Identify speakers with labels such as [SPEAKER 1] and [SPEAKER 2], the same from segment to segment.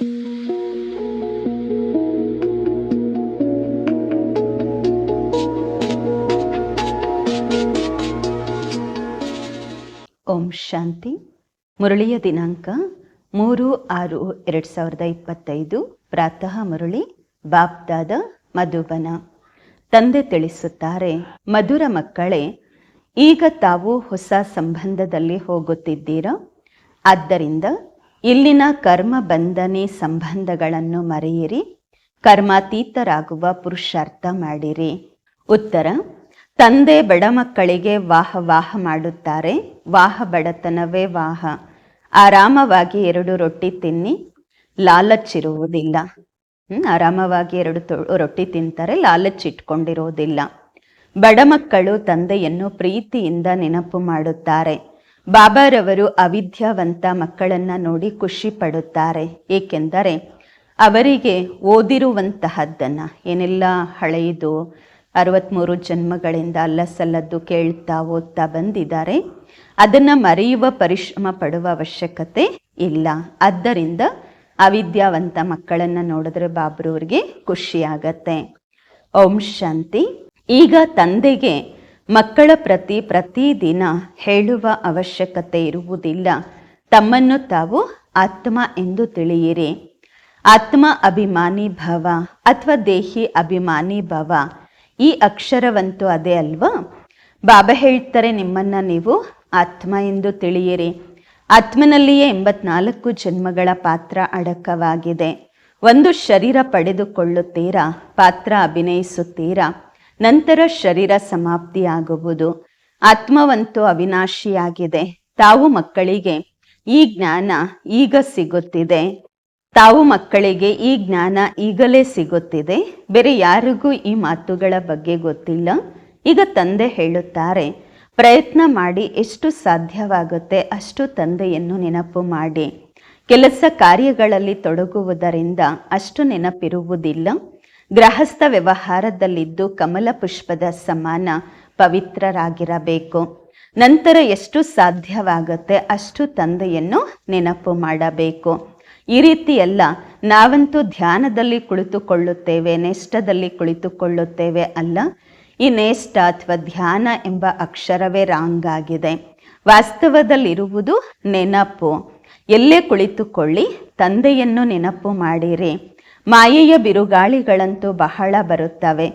[SPEAKER 1] ಓಂ ಶಾಂತಿ. ಮುರಳಿಯ ದಿನಾಂಕ ಮೂರು ಆರು ಎರಡ್ ಸಾವಿರದ ಇಪ್ಪತ್ತೈದು. ಪ್ರಾತಃ ಮುರಳಿ, ಬಾಪ್ದಾದ ಮಧುಬನ. ತಂದೆ ತಿಳಿಸುತ್ತಾರೆ, ಮಧುರ ಮಕ್ಕಳೇ, ಈಗ ತಾವು ಹೊಸ ಸಂಬಂಧದಲ್ಲಿ ಹೋಗುತ್ತಿದ್ದೀರಾ? ಆದ್ದರಿಂದ ಇಲ್ಲಿನ ಕರ್ಮ ಬಂಧನೆ ಸಂಬಂಧಗಳನ್ನು ಮರೆಯಿರಿ. ಕರ್ಮಾತೀತರಾಗುವ ಪುರುಷಾರ್ಥ ಮಾಡಿರಿ. ಉತ್ತರ, ತಂದೆ ಬಡ ಮಕ್ಕಳಿಗೆ ವಾಹ ವಾಹ ಮಾಡುತ್ತಾರೆ. ವಾಹ ಬಡತನವೇ ವಾಹ. ಆರಾಮವಾಗಿ ಎರಡು ರೊಟ್ಟಿ ತಿನ್ನಿ, ಲಾಲಚ್ಚಿರುವುದಿಲ್ಲ. ಆರಾಮವಾಗಿ ಎರಡು ರೊಟ್ಟಿ ತಿಂತಾರೆ ಲಾಲಚ್ಚಿಟ್ಕೊಂಡಿರೋದಿಲ್ಲ ಬಡ ಮಕ್ಕಳು ತಂದೆಯನ್ನು ಪ್ರೀತಿಯಿಂದ ನೆನಪು ಮಾಡುತ್ತಾರೆ. ಬಾಬಾರವರು ಅವಿದ್ಯಾವಂತ ಮಕ್ಕಳನ್ನು ನೋಡಿ ಖುಷಿ ಪಡುತ್ತಾರೆ. ಏಕೆಂದರೆ ಅವರಿಗೆ ಓದಿರುವಂತಹದ್ದನ್ನು, ಏನೆಲ್ಲ ಹಳೆಯದು ಅರವತ್ತ್ಮೂರು ಜನ್ಮಗಳಿಂದ ಅಲ್ಲಸಲ್ಲದ್ದು ಕೇಳ್ತಾ ಓದ್ತಾ ಬಂದಿದ್ದಾರೆ, ಅದನ್ನು ಮರೆಯುವ ಪರಿಶ್ರಮ ಪಡುವ ಅವಶ್ಯಕತೆ ಇಲ್ಲ. ಆದ್ದರಿಂದ ಅವಿದ್ಯಾವಂತ ಮಕ್ಕಳನ್ನು ನೋಡಿದ್ರೆ ಬಾಬ್ರವ್ರಿಗೆ ಖುಷಿಯಾಗತ್ತೆ. ಓಂ ಶಾಂತಿ. ಈಗ ತಂದೆಗೆ ಮಕ್ಕಳ ಪ್ರತಿ ಪ್ರತಿದಿನ ಹೇಳುವ ಅವಶ್ಯಕತೆ ಇರುವುದಿಲ್ಲ. ತಮ್ಮನ್ನು ತಾವು ಆತ್ಮ ಎಂದು ತಿಳಿಯಿರಿ. ಆತ್ಮ ಅಭಿಮಾನಿ ಭವ ಅಥವಾ ದೇಹಿ ಅಭಿಮಾನಿ ಭವ. ಈ ಅಕ್ಷರವಂತೂ ಅದೇ ಅಲ್ವಾ? ಬಾಬಾ ಹೇಳ್ತಾರೆ, ನಿಮ್ಮನ್ನ ನೀವು ಆತ್ಮ ಎಂದು ತಿಳಿಯಿರಿ. ಆತ್ಮನಲ್ಲಿಯೇ ಎಂಬತ್ನಾಲ್ಕು ಜನ್ಮಗಳ ಪಾತ್ರ ಅಡಕವಾಗಿದೆ. ಒಂದು ಶರೀರ ಪಡೆದುಕೊಳ್ಳುತ್ತೀರಾ? ಪಾತ್ರ ಅಭಿನಯಿಸುತ್ತೀರಾ? ನಂತರ ಶರೀರ ಸಮಾಪ್ತಿಯಾಗುವುದು. ಆತ್ಮವಂತೂ ಅವಿನಾಶಿಯಾಗಿದೆ. ತಾವು ಮಕ್ಕಳಿಗೆ ಈ ಜ್ಞಾನ ಈಗ ಸಿಗುತ್ತಿದೆ. ತಾವು ಮಕ್ಕಳಿಗೆ ಈ ಜ್ಞಾನ ಈಗಲೇ ಸಿಗುತ್ತಿದೆ. ಬೇರೆ ಯಾರಿಗೂ ಈ ಮಾತುಗಳ ಬಗ್ಗೆ ಗೊತ್ತಿಲ್ಲ. ಈಗ ತಂದೆ ಹೇಳುತ್ತಾರೆ, ಪ್ರಯತ್ನ ಮಾಡಿ ಎಷ್ಟು ಸಾಧ್ಯವಾಗುತ್ತೆ ಅಷ್ಟು ತಂದೆಯನ್ನು ನೆನಪು ಮಾಡಿ. ಕೆಲಸ ಕಾರ್ಯಗಳಲ್ಲಿ ತೊಡಗುವುದರಿಂದ ಅಷ್ಟು ನೆನಪಿರುವುದಿಲ್ಲ. ಗೃಹಸ್ಥ ವ್ಯವಹಾರದಲ್ಲಿದ್ದು ಕಮಲ ಪುಷ್ಪದ ಸಮಾನ ಪವಿತ್ರರಾಗಿರಬೇಕು. ನಂತರ ಎಷ್ಟು ಸಾಧ್ಯವಾಗುತ್ತೆ ಅಷ್ಟು ತಂದೆಯನ್ನು ನೆನಪು ಮಾಡಬೇಕು. ಈ ರೀತಿ ಎಲ್ಲ ನಾವಂತೂ ಧ್ಯಾನದಲ್ಲಿ ಕುಳಿತುಕೊಳ್ಳುತ್ತೇವೆ, ನೇಷ್ಟದಲ್ಲಿ ಕುಳಿತುಕೊಳ್ಳುತ್ತೇವೆ ಅಲ್ಲ, ಈ ನೇಷ್ಟ ಅಥವಾ ಧ್ಯಾನ ಎಂಬ ಅಕ್ಷರವೇ ರಾಂಗ್ ಆಗಿದೆ ವಾಸ್ತವದಲ್ಲಿರುವುದು ನೆನಪು. ಎಲ್ಲೇ ಕುಳಿತುಕೊಳ್ಳಿ, ತಂದೆಯನ್ನು ನೆನಪು ಮಾಡಿರಿ. ಮಾಯೆಯ ಬಿರುಗಾಳಿಗಳಂತೂ ಬಹಳ ಬರುತ್ತವೆ.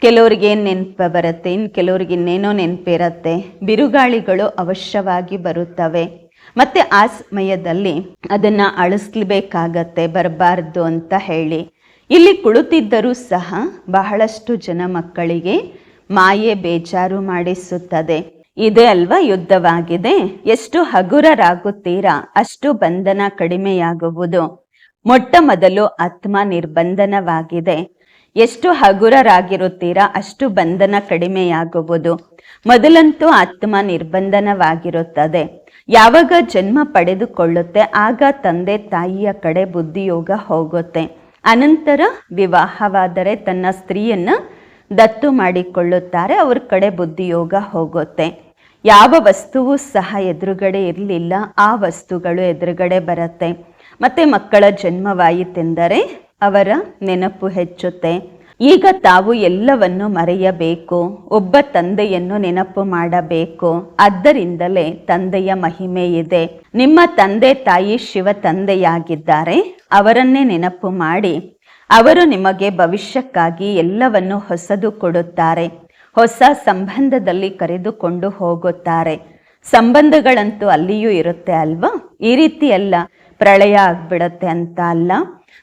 [SPEAKER 1] ಕೆಲವರಿಗೆ ಏನು ನೆನಪು ಬರುತ್ತೆ ಇನ್ನು ಕೆಲವ್ರಿಗೆ ಇನ್ನೇನೋ ನೆನಪಿರುತ್ತೆ ಬಿರುಗಾಳಿಗಳು ಅವಶ್ಯವಾಗಿ ಬರುತ್ತವೆ. ಮತ್ತೆ ಆ ಸಮಯದಲ್ಲಿ ಅದನ್ನು ಅಳಿಸ್ಲೇಬೇಕಾಗತ್ತೆ ಬರಬಾರ್ದು ಅಂತ ಹೇಳಿ. ಇಲ್ಲಿ ಕುಳಿತಿದ್ದರೂ ಸಹ ಬಹಳಷ್ಟು ಜನ ಮಕ್ಕಳಿಗೆ ಮಾಯೆ ಬೇಜಾರು ಮಾಡಿಸುತ್ತದೆ. ಇದೇ ಅಲ್ವಾ ಯುದ್ಧವಾಗಿದೆ? ಎಷ್ಟು ಹಗುರರಾಗುತ್ತೀರಾ? ಅಷ್ಟು ಬಂಧನ ಕಡಿಮೆಯಾಗುವುದು. ಮೊಟ್ಟ ಮೊದಲು ಆತ್ಮ ನಿರ್ಬಂಧನವಾಗಿದೆ. ಎಷ್ಟು ಹಗುರರಾಗಿರುತ್ತೀರಾ ಅಷ್ಟು ಬಂಧನ ಕಡಿಮೆಯಾಗುವುದು. ಮೊದಲಂತೂ ಆತ್ಮ ನಿರ್ಬಂಧನವಾಗಿರುತ್ತದೆ. ಯಾವಾಗ ಜನ್ಮ ಪಡೆದುಕೊಳ್ಳುತ್ತೆ, ಆಗ ತಂದೆ ತಾಯಿಯ ಕಡೆ ಬುದ್ಧಿಯೋಗ ಹೋಗುತ್ತೆ. ಅನಂತರ ವಿವಾಹವಾದರೆ ತನ್ನ ಸ್ತ್ರೀಯನ್ನ ದತ್ತು ಮಾಡಿಕೊಳ್ಳುತ್ತಾರೆ, ಅವ್ರ ಕಡೆ ಬುದ್ಧಿಯೋಗ ಹೋಗುತ್ತೆ. ಯಾವ ವಸ್ತುವು ಸಹ ಎದುರುಗಡೆ ಇರಲಿಲ್ಲ, ಆ ವಸ್ತುಗಳು ಎದುರುಗಡೆ ಬರುತ್ತೆ. ಮತ್ತೆ ಮಕ್ಕಳ ಜನ್ಮವಾಯಿತೆಂದರೆ ಅವರ ನೆನಪು ಹೆಚ್ಚುತ್ತೆ. ಈಗ ತಾವು ಎಲ್ಲವನ್ನು ಮರೆಯಬೇಕು, ಒಬ್ಬ ತಂದೆಯನ್ನು ನೆನಪು ಮಾಡಬೇಕು. ಆದ್ದರಿಂದಲೇ ತಂದೆಯ ಮಹಿಮೆ ಇದೆ. ನಿಮ್ಮ ತಂದೆ ತಾಯಿ ಶಿವ ತಂದೆಯಾಗಿದ್ದಾರೆ. ಅವರನ್ನೇ ನೆನಪು ಮಾಡಿ. ಅವರು ನಿಮಗೆ ಭವಿಷ್ಯಕ್ಕಾಗಿ ಎಲ್ಲವನ್ನು ಹೊಸದು ಕೊಡುತ್ತಾರೆ. ಹೊಸ ಸಂಬಂಧದಲ್ಲಿ ಕರೆದುಕೊಂಡು ಹೋಗುತ್ತಾರೆ. ಸಂಬಂಧಗಳಂತೂ ಅಲ್ಲಿಯೂ ಇರುತ್ತೆ ಅಲ್ವಾ? ಈ ರೀತಿ ಅಲ್ಲ ಪ್ರಳಯ ಆಗ್ಬಿಡತ್ತೆ ಅಂತ ಅಲ್ಲ.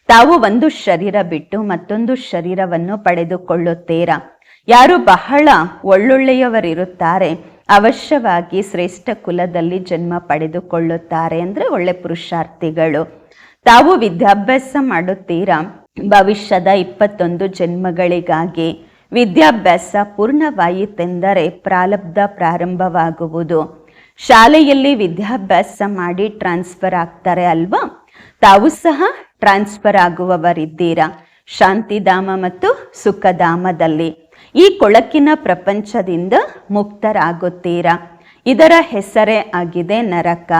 [SPEAKER 1] ತಾವು ಒಂದು ಶರೀರ ಬಿಟ್ಟು ಮತ್ತೊಂದು ಶರೀರವನ್ನು ಪಡೆದುಕೊಳ್ಳುತ್ತೀರಾ? ಯಾರು ಬಹಳ ಒಳ್ಳೊಳ್ಳೆಯವರಿರುತ್ತಾರೆ, ಅವಶ್ಯವಾಗಿ ಶ್ರೇಷ್ಠ ಕುಲದಲ್ಲಿ ಜನ್ಮ ಪಡೆದುಕೊಳ್ಳುತ್ತಾರೆ ಅಂದ್ರೆ ಒಳ್ಳೆ ಪುರುಷಾರ್ಥಿಗಳು. ತಾವು ವಿದ್ಯಾಭ್ಯಾಸ ಮಾಡುತ್ತೀರಾ? ಭವಿಷ್ಯದ ಇಪ್ಪತ್ತೊಂದು ಜನ್ಮಗಳಿಗಾಗಿ ವಿದ್ಯಾಭ್ಯಾಸ ಪೂರ್ಣವಾಯಿತೆಂದರೆ ಪ್ರಾರಬ್ಧ ಪ್ರಾರಂಭವಾಗುವುದು. ಶಾಲೆಯಲ್ಲಿ ವಿದ್ಯಾಭ್ಯಾಸ ಮಾಡಿ ಟ್ರಾನ್ಸ್ಫರ್ ಆಗ್ತಾರೆ ಅಲ್ವಾ? ತಾವು ಸಹ ಟ್ರಾನ್ಸ್ಫರ್ ಆಗುವವರಿದ್ದೀರಾ? ಶಾಂತಿಧಾಮ ಮತ್ತು ಸುಖಧಾಮದಲ್ಲಿ ಈ ಕೊಳಕಿನ ಪ್ರಪಂಚದಿಂದ ಮುಕ್ತರಾಗುತ್ತೀರಾ? ಇದರ ಹೆಸರೇ ಆಗಿದೆ ನರಕ.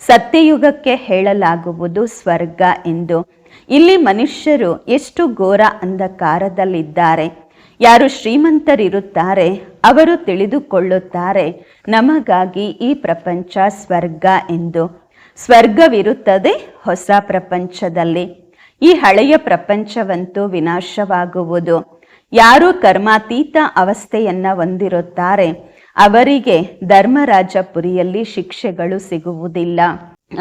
[SPEAKER 1] ಸತ್ಯಯುಗಕ್ಕೆ ಹೇಳಲಾಗುವುದು ಸ್ವರ್ಗ ಎಂದು. ಇಲ್ಲಿ ಮನುಷ್ಯರು ಎಷ್ಟು ಘೋರ ಅಂಧಕಾರದಲ್ಲಿದ್ದಾರೆ. ಯಾರು ಶ್ರೀಮಂತರಿರುತ್ತಾರೆ, ಅವರು ತಿಳಿದುಕೊಳ್ಳುತ್ತಾರೆ, ನಮಗಾಗಿ ಈ ಪ್ರಪಂಚ ಸ್ವರ್ಗ ಎಂದು. ಸ್ವರ್ಗವಿರುತ್ತದೆ ಹೊಸ ಪ್ರಪಂಚದಲ್ಲಿ. ಈ ಹಳೆಯ ಪ್ರಪಂಚವಂತೂ ವಿನಾಶವಾಗುವುದು. ಯಾರು ಕರ್ಮಾತೀತ ಅವಸ್ಥೆಯನ್ನ ಹೊಂದಿರುತ್ತಾರೆ, ಅವರಿಗೆ ಧರ್ಮರಾಜಪುರಿಯಲ್ಲಿ ಶಿಕ್ಷೆಗಳು ಸಿಗುವುದಿಲ್ಲ.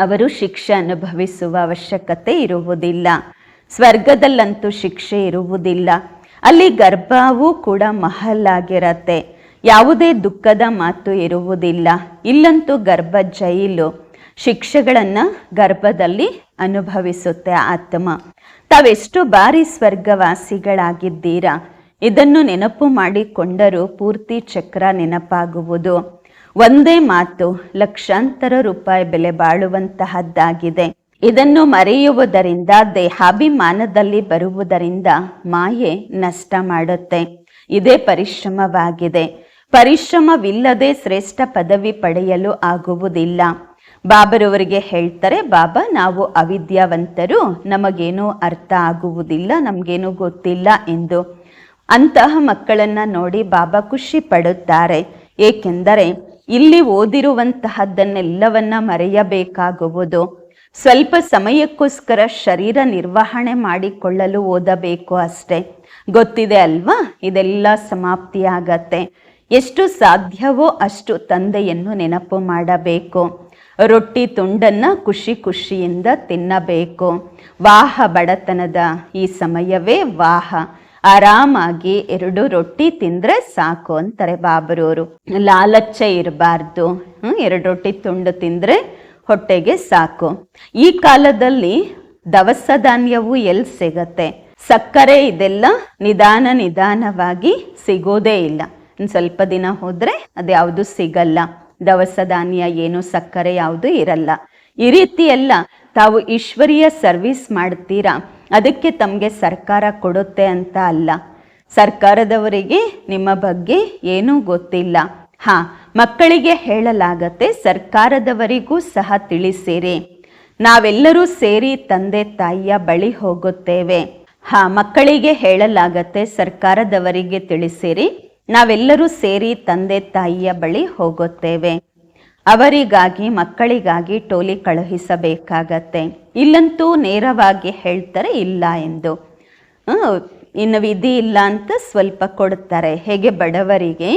[SPEAKER 1] ಅವರು ಶಿಕ್ಷೆ ಅನುಭವಿಸುವ ಅವಶ್ಯಕತೆ ಇರುವುದಿಲ್ಲ. ಸ್ವರ್ಗದಲ್ಲಂತೂ ಶಿಕ್ಷೆ ಇರುವುದಿಲ್ಲ. ಅಲ್ಲಿ ಗರ್ಭವೂ ಕೂಡ ಮಹಲ್ ಆಗಿರತ್ತೆ ಯಾವುದೇ ದುಃಖದ ಮಾತು ಇರುವುದಿಲ್ಲ. ಇಲ್ಲಂತೂ ಗರ್ಭ ಜೈಲು ಶಿಕ್ಷೆಗಳನ್ನು ಗರ್ಭದಲ್ಲಿ ಅನುಭವಿಸುತ್ತೆ ಆತ್ಮ. ತಾವೆಷ್ಟು ಬಾರಿ ಸ್ವರ್ಗವಾಸಿಗಳಾಗಿದ್ದೀರಾ? ಇದನ್ನು ನೆನಪು ಮಾಡಿಕೊಂಡರೂ ಪೂರ್ತಿ ಚಕ್ರ ನೆನಪಾಗುವುದು. ಒಂದೇ ಮಾತು ಲಕ್ಷಾಂತರ ರೂಪಾಯಿ ಬೆಲೆ ಬಾಳುವಂತಹದ್ದಾಗಿದೆ. ಇದನ್ನು ಮರೆಯುವುದರಿಂದ, ದೇಹಾಭಿಮಾನದಲ್ಲಿ ಬರುವುದರಿಂದ ಮಾಯೆ ನಷ್ಟ ಮಾಡುತ್ತೆ. ಇದೇ ಪರಿಶ್ರಮವಾಗಿದೆ. ಪರಿಶ್ರಮವಿಲ್ಲದೆ ಶ್ರೇಷ್ಠ ಪದವಿ ಪಡೆಯಲು ಆಗುವುದಿಲ್ಲ. ಬಾಬರವರಿಗೆ ಹೇಳ್ತಾರೆ, ಬಾಬಾ, ನಾವು ಅವಿದ್ಯಾವಂತರು, ನಮಗೇನೂ ಅರ್ಥ ಆಗುವುದಿಲ್ಲ, ನಮಗೇನೂ ಗೊತ್ತಿಲ್ಲ ಎಂದು. ಅಂತಹ ಮಕ್ಕಳನ್ನ ನೋಡಿ ಬಾಬಾ ಖುಷಿ ಪಡುತ್ತಾರೆ. ಏಕೆಂದರೆ, ಇಲ್ಲಿ ಓದಿರುವಂತಹದ್ದನ್ನೆಲ್ಲವನ್ನ ಮರೆಯಬೇಕಾಗುವುದು. ಸ್ವಲ್ಪ ಸಮಯಕ್ಕೋಸ್ಕರ ಶರೀರ ನಿರ್ವಹಣೆ ಮಾಡಿಕೊಳ್ಳಲು ಓದಬೇಕು ಅಷ್ಟೇ. ಗೊತ್ತಿದೆ ಅಲ್ವಾ? ಇದೆಲ್ಲ ಸಮಾಪ್ತಿಯಾಗತ್ತೆ ಎಷ್ಟು ಸಾಧ್ಯವೋ ಅಷ್ಟು ತಂದೆಯನ್ನು ನೆನಪು ಮಾಡಬೇಕು. ರೊಟ್ಟಿ ತುಂಡನ್ನ ಖುಷಿ ಖುಷಿಯಿಂದ ತಿನ್ನಬೇಕು. ವಾಹ ಬಡತನದ ಈ ಸಮಯವೇ ವಾಹ. ಆರಾಮಾಗಿ ಎರಡು ರೊಟ್ಟಿ ತಿಂದ್ರೆ ಸಾಕು ಅಂತಾರೆ ಬಾಬರವರು ಲಾಲಚ್ಚೆ ಇರಬಾರ್ದು. ಎರಡು ರೊಟ್ಟಿ ತುಂಡು ತಿಂದ್ರೆ ಹೊಟ್ಟೆಗೆ ಸಾಕು. ಈ ಕಾಲದಲ್ಲಿ ದವಸ ಧಾನ್ಯವು ಎಲ್ಲಿ ಸಿಗತ್ತೆ? ಸಕ್ಕರೆ ಇದೆಲ್ಲ ನಿಧಾನ ನಿಧಾನವಾಗಿ ಸಿಗೋದೇ ಇಲ್ಲ. ಇನ್ನು ಸ್ವಲ್ಪ ದಿನ ಹೋದ್ರೆ ಅದ್ಯಾವುದು ಸಿಗಲ್ಲ. ದವಸ ಧಾನ್ಯ ಏನು, ಸಕ್ಕರೆ ಯಾವುದು ಇರಲ್ಲ. ಈ ರೀತಿ ಎಲ್ಲ ತಾವು ಈಶ್ವರಿಯ ಸರ್ವಿಸ್ ಮಾಡ್ತೀರಾ? ಅದಕ್ಕೆ ತಮಗೆ ಸರ್ಕಾರ ಕೊಡುತ್ತೆ ಅಂತ ಅಲ್ಲ. ಸರ್ಕಾರದವರಿಗೆ ನಿಮ್ಮ ಬಗ್ಗೆ ಏನೂ ಗೊತ್ತಿಲ್ಲ. ಹಾ ಮಕ್ಕಳಿಗೆ ಹೇಳಲಾಗತ್ತೆ, ಸರ್ಕಾರದವರಿಗೂ ಸಹ ತಿಳಿಸಿರಿ. ನಾವೆಲ್ಲರೂ ಸೇರಿ ತಂದೆ ತಾಯಿಯ ಬಳಿ ಹೋಗುತ್ತೇವೆ. ಹಾ, ಮಕ್ಕಳಿಗೆ ಹೇಳಲಾಗತ್ತೆ, ಸರ್ಕಾರದವರಿಗೆ ತಿಳಿಸಿರಿ. ನಾವೆಲ್ಲರೂ ಸೇರಿ ತಂದೆ ತಾಯಿಯ ಬಳಿ ಹೋಗುತ್ತೇವೆ. ಅವರಿಗಾಗಿ, ಮಕ್ಕಳಿಗಾಗಿ ಟೋಲಿ ಕಳುಹಿಸಬೇಕಾಗತ್ತೆ. ಇಲ್ಲಂತೂ ನೇರವಾಗಿ ಹೇಳ್ತಾರೆ, ಇಲ್ಲ ಎಂದು. ಇನ್ನು ವಿಧಿ ಇಲ್ಲ ಅಂತ ಸ್ವಲ್ಪ ಕೊಡ್ತಾರೆ. ಹೇಗೆ ಬಡವರಿಗೆ?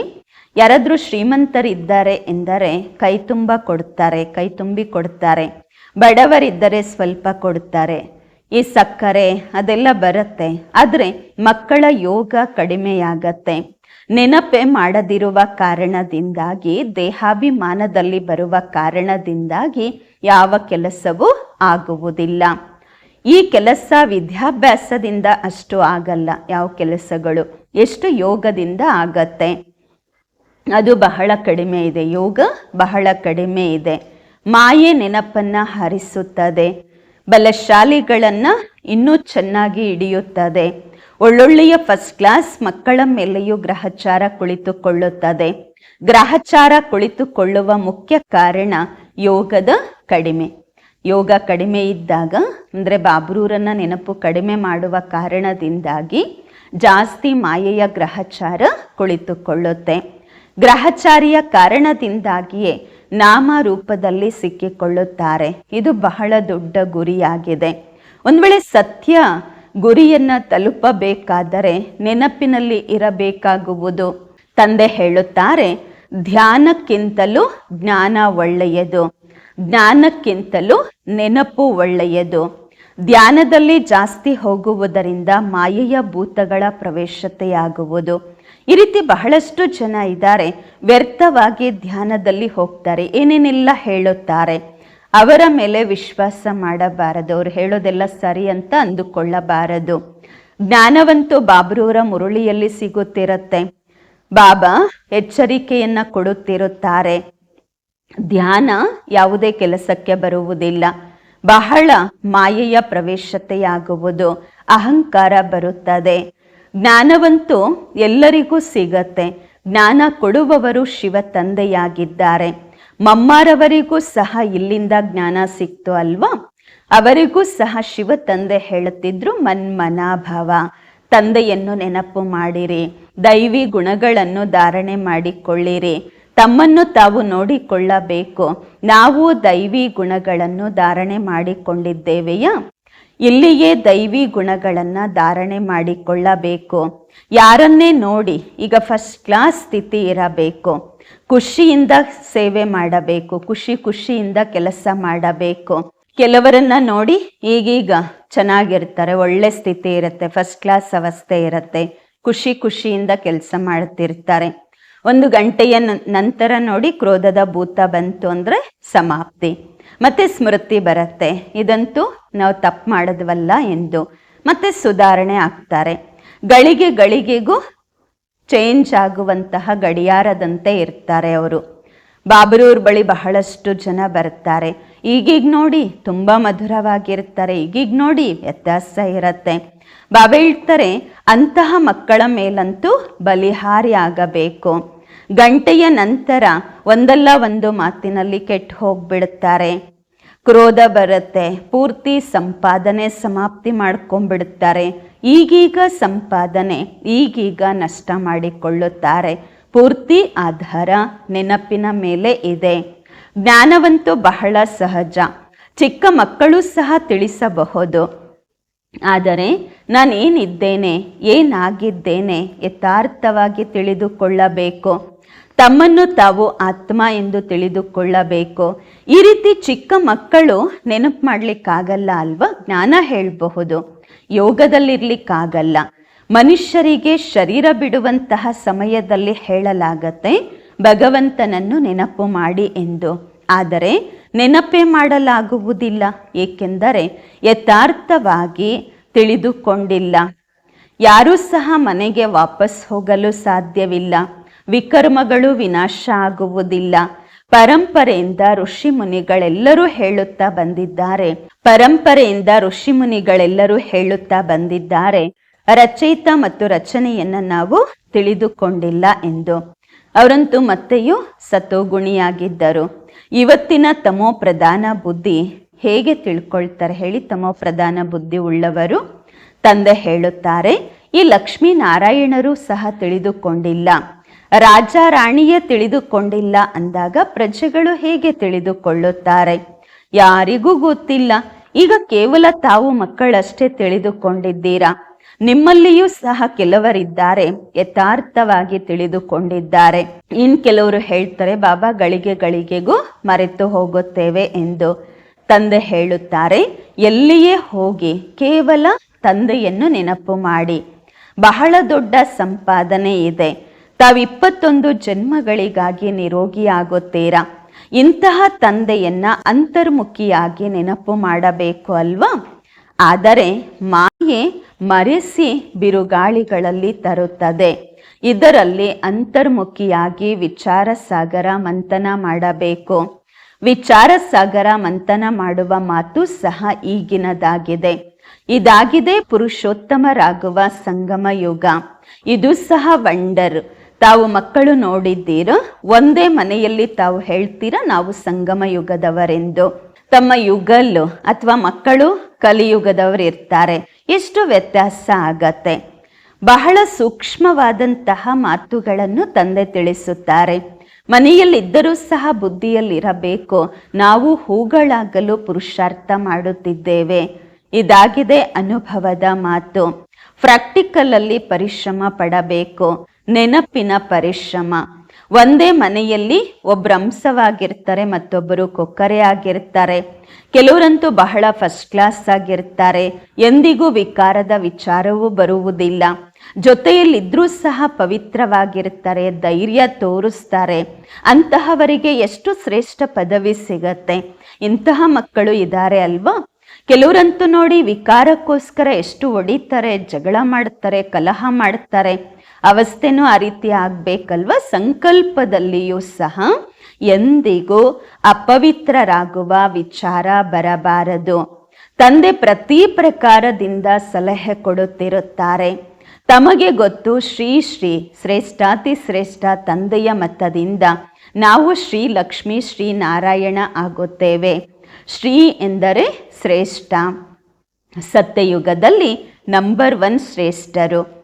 [SPEAKER 1] ಯಾರಾದರೂ ಶ್ರೀಮಂತರಿದ್ದಾರೆ ಎಂದರೆ ಕೈ ತುಂಬ ಕೊಡುತ್ತಾರೆ ಕೈ ತುಂಬಿ ಕೊಡ್ತಾರೆ. ಬಡವರಿದ್ದರೆ ಸ್ವಲ್ಪ ಕೊಡ್ತಾರೆ. ಈ ಸಕ್ಕರೆ ಅದೆಲ್ಲ ಬರುತ್ತೆ. ಆದರೆ ಮಕ್ಕಳ ಯೋಗ ಕಡಿಮೆಯಾಗತ್ತೆ. ನೆನಪೆ ಮಾಡದಿರುವ ಕಾರಣದಿಂದಾಗಿ, ದೇಹಾಭಿಮಾನದಲ್ಲಿ ಬರುವ ಕಾರಣದಿಂದಾಗಿ ಯಾವ ಕೆಲಸವೂ ಆಗುವುದಿಲ್ಲ. ಈ ಕೆಲಸ ವಿದ್ಯಾಭ್ಯಾಸದಿಂದ ಅಷ್ಟು ಆಗಲ್ಲ, ಯಾವ ಕೆಲಸಗಳು. ಎಷ್ಟು ಯೋಗದಿಂದ ಆಗತ್ತೆ. ಅದು ಬಹಳ ಕಡಿಮೆ ಇದೆ. ಯೋಗ ಬಹಳ ಕಡಿಮೆ ಇದೆ. ಮಾಯೆ ನೆನಪನ್ನ ಹರಿಸುತ್ತದೆ. ಬಲಶಾಲಿಗಳನ್ನು ಇನ್ನೂ ಚೆನ್ನಾಗಿ ಹಿಡಿಯುತ್ತದೆ. ಒಳ್ಳೊಳ್ಳೆಯ ಫಸ್ಟ್ ಕ್ಲಾಸ್ ಮಕ್ಕಳ ಮೇಲೆಯೂ ಗ್ರಹಚಾರ ಕುಳಿತುಕೊಳ್ಳುತ್ತದೆ. ಗ್ರಹಚಾರ ಕುಳಿತುಕೊಳ್ಳುವ ಮುಖ್ಯ ಕಾರಣ ಯೋಗದ ಕಡಿಮೆ. ಯೋಗ ಕಡಿಮೆ ಇದ್ದಾಗ, ಅಂದರೆ ಬಾಬ್ರೂರನ್ನ ನೆನಪು ಕಡಿಮೆ ಮಾಡುವ ಕಾರಣದಿಂದಾಗಿ ಜಾಸ್ತಿ ಮಾಯೆಯ ಗ್ರಹಚಾರ ಕುಳಿತುಕೊಳ್ಳುತ್ತೆ. ಗ್ರಹಚಾರಿಯ ಕಾರಣದಿಂದಾಗಿಯೇ ನಾಮ ರೂಪದಲ್ಲಿ ಸಿಕ್ಕಿಕೊಳ್ಳುತ್ತಾರೆ. ಇದು ಬಹಳ ದೊಡ್ಡ ಗುರಿಯಾಗಿದೆ. ಒಂದು ವೇಳೆ ಸತ್ಯ ಗುರಿಯನ್ನು ತಲುಪಬೇಕಾದರೆ ನೆನಪಿನಲ್ಲಿ ಇರಬೇಕಾಗುವುದು. ತಂದೆ ಹೇಳುತ್ತಾರೆ, ಧ್ಯಾನಕ್ಕಿಂತಲೂ ಜ್ಞಾನ ಒಳ್ಳೆಯದು. ಜ್ಞಾನಕ್ಕಿಂತಲೂ ನೆನಪು ಒಳ್ಳೆಯದು. ಧ್ಯಾನದಲ್ಲಿ ಜಾಸ್ತಿ ಹೋಗುವುದರಿಂದ ಮಾಯೆಯ ಭೂತಗಳ ಪ್ರವೇಶತೆಯಾಗುವುದು. ಈ ರೀತಿ ಬಹಳಷ್ಟು ಜನ ಇದ್ದಾರೆ. ವ್ಯರ್ಥವಾಗಿ ಧ್ಯಾನದಲ್ಲಿ ಹೋಗ್ತಾರೆ. ಏನೇನೆಲ್ಲ ಹೇಳುತ್ತಾರೆ? ಅವರ ಮೇಲೆ ವಿಶ್ವಾಸ ಮಾಡಬಾರದು. ಅವ್ರು ಹೇಳೋದೆಲ್ಲ ಸರಿ ಅಂತ ಅಂದುಕೊಳ್ಳಬಾರದು. ಜ್ಞಾನವಂತೂ ಬಾಬ್ರೂರ ಮುರುಳಿಯಲ್ಲಿ ಸಿಗುತ್ತಿರುತ್ತೆ. ಬಾಬಾ ಎಚ್ಚರಿಕೆಯನ್ನ ಕೊಡುತ್ತಿರುತ್ತಾರೆ. ಧ್ಯಾನ ಯಾವುದೇ ಕೆಲಸಕ್ಕೆ ಬರುವುದಿಲ್ಲ. ಬಹಳ ಮಾಯೆಯ ಪ್ರವೇಶತೆಯಾಗುವುದು. ಅಹಂಕಾರ ಬರುತ್ತದೆ. ಜ್ಞಾನವಂತೂ ಎಲ್ಲರಿಗೂ ಸಿಗತ್ತೆ. ಜ್ಞಾನ ಕೊಡುವವರು ಶಿವ ತಂದೆಯಾಗಿದ್ದಾರೆ. ಮಮ್ಮಾರವರಿಗೂ ಸಹ ಇಲ್ಲಿಂದ ಜ್ಞಾನ ಸಿಕ್ತು ಅಲ್ವಾ? ಅವರಿಗೂ ಸಹ ಶಿವ ತಂದೆ ಹೇಳುತ್ತಿದ್ರು ಮನ್ಮನಾಭವ. ತಂದೆಯನ್ನು ನೆನಪು ಮಾಡಿರಿ. ದೈವಿ ಗುಣಗಳನ್ನು ಧಾರಣೆ ಮಾಡಿಕೊಳ್ಳಿರಿ. ತಮ್ಮನ್ನು ತಾವು ನೋಡಿಕೊಳ್ಳಬೇಕು. ನಾವು ದೈವಿ ಗುಣಗಳನ್ನು ಧಾರಣೆ ಮಾಡಿಕೊಂಡಿದ್ದೇವೆಯಾ? ಇಲ್ಲಿಯೇ ದೈವಿ ಗುಣಗಳನ್ನು ಧಾರಣೆ ಮಾಡಿಕೊಳ್ಳಬೇಕು. ಯಾರನ್ನೇ ನೋಡಿ ಈಗ ಫಸ್ಟ್ ಕ್ಲಾಸ್ ಸ್ಥಿತಿ ಇರಬೇಕು. ಖುಷಿಯಿಂದ ಸೇವೆ ಮಾಡಬೇಕು, ಖುಷಿ ಖುಷಿಯಿಂದ ಕೆಲಸ ಮಾಡಬೇಕು. ಕೆಲವರನ್ನ ನೋಡಿ ಈಗೀಗ ಚೆನ್ನಾಗಿರ್ತಾರೆ, ಒಳ್ಳೆ ಸ್ಥಿತಿ ಇರುತ್ತೆ ಫಸ್ಟ್ ಕ್ಲಾಸ್ ಅವಸ್ಥೆ ಇರುತ್ತೆ, ಖುಷಿ ಖುಷಿಯಿಂದ ಕೆಲಸ ಮಾಡ್ತಿರ್ತಾರೆ. ಒಂದು ಗಂಟೆಯ ನಂತರ ನೋಡಿ ಕ್ರೋಧದ ಭೂತ ಬಂತು ಅಂದ್ರೆ ಸಮಾಪ್ತಿ. ಮತ್ತೆ ಸ್ಮೃತಿ ಬರುತ್ತೆ. ಇದಂತೂ ನಾವು ತಪ್ಪು ಮಾಡಿದ್ವಲ್ಲ ಎಂದು ಮತ್ತೆ ಸುಧಾರಣೆ ಆಗ್ತಾರೆ. ಗಳಿಗೆ ಗಳಿಗೆಗೂ ಚೇಂಜ್ ಆಗುವಂತಹ ಗಡಿಯಾರದಂತೆ ಇರ್ತಾರೆ ಅವರು. ಬಾಬರೂರ್ ಬಳಿ ಬಹಳಷ್ಟು ಜನ ಬರ್ತಾರೆ. ಈಗೀಗ ನೋಡಿ ತುಂಬ ಮಧುರವಾಗಿರ್ತಾರೆ. ಈಗೀಗ ನೋಡಿ ವ್ಯತ್ಯಾಸ ಇರತ್ತೆ. ಬಾಬೆ ಹೇಳ್ತಾರೆ, ಅಂತಹ ಮಕ್ಕಳ ಮೇಲಂತೂ ಬಲಿಹಾರಿ ಆಗಬೇಕು. ಗಂಟೆಯ ನಂತರ ಒಂದಲ್ಲ ಒಂದು ಮಾತಿನಲ್ಲಿ ಕೆಟ್ಟು ಹೋಗ್ಬಿಡುತ್ತಾರೆ ಕ್ರೋಧ ಬರುತ್ತೆ. ಪೂರ್ತಿ ಸಂಪಾದನೆ ಸಮಾಪ್ತಿ ಮಾಡ್ಕೊಂಡ್ಬಿಡುತ್ತಾರೆ. ಈಗೀಗ ಸಂಪಾದನೆ, ಈಗೀಗ ನಷ್ಟ ಮಾಡಿಕೊಳ್ಳುತ್ತಾರೆ. ಪೂರ್ತಿ ಆಧಾರ ನೆನಪಿನ ಮೇಲೆ ಇದೆ. ಜ್ಞಾನವಂತೂ ಬಹಳ ಸಹಜ. ಚಿಕ್ಕ ಮಕ್ಕಳು ಸಹ ತಿಳಿಸಬಹುದು. ಆದರೆ ನಾನೇನಿದ್ದೇನೆ, ಏನಾಗಿದ್ದೇನೆ, ಯಥಾರ್ಥವಾಗಿ ತಿಳಿದುಕೊಳ್ಳಬೇಕು. ತಮ್ಮನ್ನು ತಾವು ಆತ್ಮ ಎಂದು ತಿಳಿದುಕೊಳ್ಳಬೇಕು. ಈ ರೀತಿ ಚಿಕ್ಕ ಮಕ್ಕಳು ನೆನಪು ಮಾಡ್ಲಿಕ್ಕಾಗಲ್ಲ ಅಲ್ವಾ? ಜ್ಞಾನ ಹೇಳಬಹುದು. ಯೋಗದಲ್ಲಿರ್ಲಿಕ್ಕಾಗಲ್ಲ. ಮನುಷ್ಯರಿಗೆ ಶರೀರ ಬಿಡುವಂತಹ ಸಮಯದಲ್ಲಿ ಹೇಳಲಾಗತ್ತೆ, ಭಗವಂತನನ್ನು ನೆನಪು ಮಾಡಿ ಎಂದು. ಆದರೆ ನೆನಪೇ ಮಾಡಲಾಗುವುದಿಲ್ಲ, ಏಕೆಂದರೆ ಯಥಾರ್ಥವಾಗಿ ತಿಳಿದುಕೊಂಡಿಲ್ಲ. ಯಾರೂ ಸಹ ಮನೆಗೆ ವಾಪಸ್ ಹೋಗಲು ಸಾಧ್ಯವಿಲ್ಲ. ವಿಕರ್ಮಗಳು ವಿನಾಶ ಆಗುವುದಿಲ್ಲ ಪರಂಪರೆಯಿಂದ ಋಷಿ ಮುನಿಗಳೆಲ್ಲರೂ ಹೇಳುತ್ತಾ ಬಂದಿದ್ದಾರೆ. ಪರಂಪರೆಯಿಂದ ಋಷಿ ಮುನಿಗಳೆಲ್ಲರೂ ಹೇಳುತ್ತಾ ಬಂದಿದ್ದಾರೆ. ರಚಯಿತ ಮತ್ತು ರಚನೆಯನ್ನ ನಾವು ತಿಳಿದುಕೊಂಡಿಲ್ಲ ಎಂದು. ಅವರಂತೂ ಮತ್ತೆಯೂ ಸತೋಗುಣಿಯಾಗಿದ್ದರು. ಇವತ್ತಿನ ತಮೋ ಪ್ರಧಾನ ಬುದ್ಧಿ ಹೇಗೆ ತಿಳ್ಕೊಳ್ತಾರೆ ಹೇಳಿ ತಮೋ ಪ್ರಧಾನ ಬುದ್ಧಿ ಉಳ್ಳವರು ತಂದೆ ಹೇಳುತ್ತಾರೆ, ಈ ಲಕ್ಷ್ಮೀ ನಾರಾಯಣರು ಸಹ ತಿಳಿದುಕೊಂಡಿಲ್ಲ. ರಾಜ ರಾಣಿಯೇ ತಿಳಿದುಕೊಂಡಿಲ್ಲ ಅಂದಾಗ ಪ್ರಜೆಗಳು ಹೇಗೆ ತಿಳಿದುಕೊಳ್ಳುತ್ತಾರೆ? ಯಾರಿಗೂ ಗೊತ್ತಿಲ್ಲ. ಈಗ ಕೇವಲ ತಾವು ಮಕ್ಕಳಷ್ಟೇ ತಿಳಿದುಕೊಂಡಿದ್ದೀರಾ? ನಿಮ್ಮಲ್ಲಿಯೂ ಸಹ ಕೆಲವರಿದ್ದಾರೆ, ಯಥಾರ್ಥವಾಗಿ ತಿಳಿದುಕೊಂಡಿದ್ದಾರೆ. ಇನ್ ಕೆಲವರು ಹೇಳ್ತಾರೆ, ಬಾಬಾ, ಗಳಿಗೆ ಗಳಿಗೆಗೂ ಮರೆತು ಹೋಗುತ್ತೇವೆ ಎಂದು ತಂದೆ ಹೇಳುತ್ತಾರೆ. ಎಲ್ಲಿಯೇ ಹೋಗಿ ಕೇವಲ ತಂದೆಯನ್ನು ನೆನಪು ಮಾಡಿ. ಬಹಳ ದೊಡ್ಡ ಸಂಪಾದನೆ ಇದೆ. ತಾವು ಇಪ್ಪತ್ತೊಂದು ಜನ್ಮಗಳಿಗಾಗಿ ನಿರೋಗಿಯಾಗುತ್ತೀರಾ? ಇಂತಹ ತಂದೆಯನ್ನ ಅಂತರ್ಮುಖಿಯಾಗಿ ನೆನಪು ಮಾಡಬೇಕು ಅಲ್ವಾ? ಆದರೆ ಮಾಯೆ ಮರೆಸಿ ಬಿರುಗಾಳಿಗಳಲ್ಲಿ ತರುತ್ತದೆ. ಇದರಲ್ಲಿ ಅಂತರ್ಮುಖಿಯಾಗಿ ವಿಚಾರ ಸಾಗರ ಮಂಥನ ಮಾಡಬೇಕು. ವಿಚಾರ ಸಾಗರ ಮಂಥನ ಮಾಡುವ ಮಾತು ಸಹ ಈಗಿನದಾಗಿದೆ. ಇದಾಗಿದೆ ಪುರುಷೋತ್ತಮರಾಗುವ ಸಂಗಮ ಯುಗ ಇದು ಸಹ ವಂಡರ್. ತಾವು ಮಕ್ಕಳು ನೋಡಿದ್ದೀರ, ಒಂದೇ ಮನೆಯಲ್ಲಿ ತಾವು ಹೇಳ್ತೀರಾ, ನಾವು ಸಂಗಮ ಯುಗದವರೆಂದು. ತಮ್ಮ ಯುಗಲ್ಲು ಅಥವಾ ಮಕ್ಕಳು ಕಲಿಯುಗದವರು ಇರ್ತಾರೆ. ಎಷ್ಟು ವ್ಯತ್ಯಾಸ ಆಗತ್ತೆ? ಬಹಳ ಸೂಕ್ಷ್ಮವಾದಂತಹ ಮಾತುಗಳನ್ನು ತಂದೆ ತಿಳಿಸುತ್ತಾರೆ. ಮನೆಯಲ್ಲಿದ್ದರೂ ಸಹ ಬುದ್ಧಿಯಲ್ಲಿರಬೇಕು. ನಾವು ಹೂಗಳಾಗಲು ಪುರುಷಾರ್ಥ ಮಾಡುತ್ತಿದ್ದೇವೆ. ಇದಾಗಿದೆ ಅನುಭವದ ಮಾತು. ಪ್ರಾಕ್ಟಿಕಲ್ ಅಲ್ಲಿ ಪರಿಶ್ರಮ ಪಡಬೇಕು. ನೆನಪಿನ ಪರಿಶ್ರಮ. ಒಂದೇ ಮನೆಯಲ್ಲಿ ಒಬ್ಬರು ಹಂಸವಾಗಿರ್ತಾರೆ ಮತ್ತೊಬ್ಬರು ಕೊಕ್ಕರೆ ಆಗಿರ್ತಾರೆ. ಕೆಲವರಂತೂ ಬಹಳ ಫಸ್ಟ್ ಕ್ಲಾಸ್ ಆಗಿರ್ತಾರೆ. ಎಂದಿಗೂ ವಿಕಾರದ ವಿಚಾರವೂ ಬರುವುದಿಲ್ಲ. ಜೊತೆಯಲ್ಲಿದ್ರೂ ಸಹ ಪವಿತ್ರವಾಗಿರ್ತಾರೆ, ಧೈರ್ಯ ತೋರಿಸ್ತಾರೆ. ಅಂತಹವರಿಗೆ ಎಷ್ಟು ಶ್ರೇಷ್ಠ ಪದವಿ ಸಿಗತ್ತೆ? ಇಂತಹ ಮಕ್ಕಳು ಇದ್ದಾರೆ ಅಲ್ವಾ? ಕೆಲವರಂತೂ ನೋಡಿ ವಿಕಾರಕ್ಕೋಸ್ಕರ ಎಷ್ಟು ಒಡಿತಾರೆ ಜಗಳ ಮಾಡ್ತಾರೆ, ಕಲಹ ಮಾಡ್ತಾರೆ. ಅವಸ್ಥೆನೂ ಆ ರೀತಿ ಆಗ್ಬೇಕಲ್ವ? ಸಂಕಲ್ಪದಲ್ಲಿಯೂ ಸಹ ಎಂದಿಗೂ ಅಪವಿತ್ರರಾಗುವ ವಿಚಾರ ಬರಬಾರದು. ತಂದೆ ಪ್ರತಿ ಪ್ರಕಾರದಿಂದ ಸಲಹೆ ಕೊಡುತ್ತಿರುತ್ತಾರೆ. ತಮಗೆ ಗೊತ್ತು ಶ್ರೀ ಶ್ರೀ ಶ್ರೇಷ್ಠಾತಿ ಶ್ರೇಷ್ಠ ತಂದೆಯ ಮತದಿಂದ ನಾವು ಶ್ರೀ ಲಕ್ಷ್ಮಿ ಶ್ರೀ ನಾರಾಯಣ ಆಗುತ್ತೇವೆ. ಶ್ರೀ ಎಂದರೆ ಶ್ರೇಷ್ಠ. ಸತ್ಯಯುಗದಲ್ಲಿ ನಂಬರ್ ಒನ್ ಶ್ರೇಷ್ಠರು.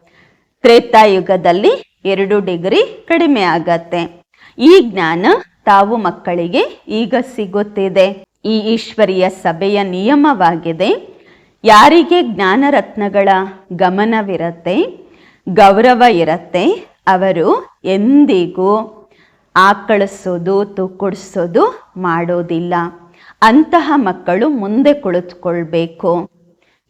[SPEAKER 1] ತ್ರೇತಾಯುಗದಲ್ಲಿ ಎರಡು ಡಿಗ್ರಿ ಕಡಿಮೆ ಆಗತ್ತೆ. ಈ ಜ್ಞಾನ ತಾವು ಮಕ್ಕಳಿಗೆ ಈಗ ಸಿಗುತ್ತಿದೆ. ಈ ಈಶ್ವರಿಯ ಸಭೆಯ ನಿಯಮವಾಗಿದೆ. ಯಾರಿಗೆ ಜ್ಞಾನರತ್ನಗಳ ಗಮನವಿರತ್ತೆ? ಗೌರವ ಇರತ್ತೆ. ಅವರು ಎಂದಿಗೂ ಆಕಳಿಸೋದು, ತೂಕುಡಿಸೋದು ಮಾಡೋದಿಲ್ಲ. ಅಂತಹ ಮಕ್ಕಳು ಮುಂದೆ ಕುಳಿತುಕೊಳ್ಬೇಕು.